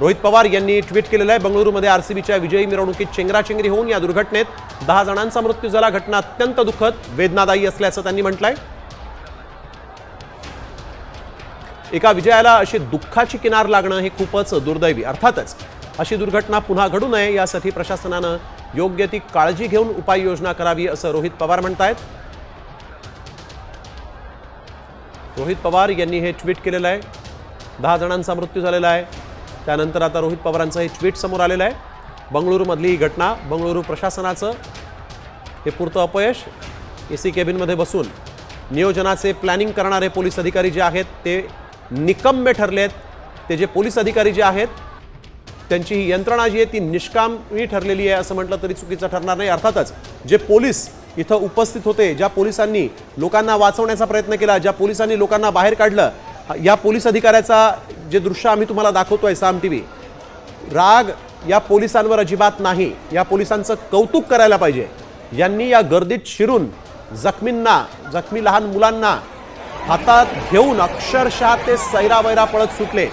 रोहित पवार यांनी ट्विट केलेलं आहे. बंगळुरूमध्ये आरसीबीच्या विजयी मिरवणुकीत चेंगराचेंगरी होऊन या दुर्घटनेत दहा जणांचा मृत्यू झाला. घटना अत्यंत दुःखद वेदनादायी असल्याचं त्यांनी म्हटलंय. एका विजयाला अशी दुःखाची किनार लागणं हे खूपच दुर्दैवी. अर्थातच अशी दुर्घटना पुन्हा घडू नये यासाठी प्रशासनानं योग्य ती काळजी घेऊन उपाययोजना करावी असं रोहित पवार म्हणतायत. रोहित पवार यांनी हे ट्विट केलेलं आहे. दहा जणांचा मृत्यू झालेला आहे. त्यानंतर आता रोहित पवारांचं हे ट्विट समोर आलेलं आहे. बंगळुरूमधली ही घटना बंगळुरू प्रशासनाचं हे पुरतं अपयश. ए सी केबिनमध्ये बसून नियोजनाचे प्लॅनिंग करणारे पोलीस अधिकारी जे आहेत ते निकम्मे आहेत ते जे पोलीस अधिकारी जे आहेत त्यांची ही यंत्रणा जी आहे ती निष्कामी ठरलेली आहे असं म्हटलं तरी चुकीचं ठरणार नाही. अर्थातच जे पोलीस इथं उपस्थित होते ज्या पोलिसांनी लोकांना वाचवण्याचा प्रयत्न केला ज्या पोलिसांनी लोकांना बाहेर काढलं या पोलीस अधिकाऱ्याचा जे दृश्य आम्ही तुम्हाला दाखवतो आहे साम टी व्ही राग या पोलिसांवर अजिबात नाही. या पोलिसांचं कौतुक करायला पाहिजे. यांनी या गर्दीत शिरून जखमींना जखमी लहान मुलांना हातात घेऊन अक्षरशः ते सैरावैरा पळत सुटले.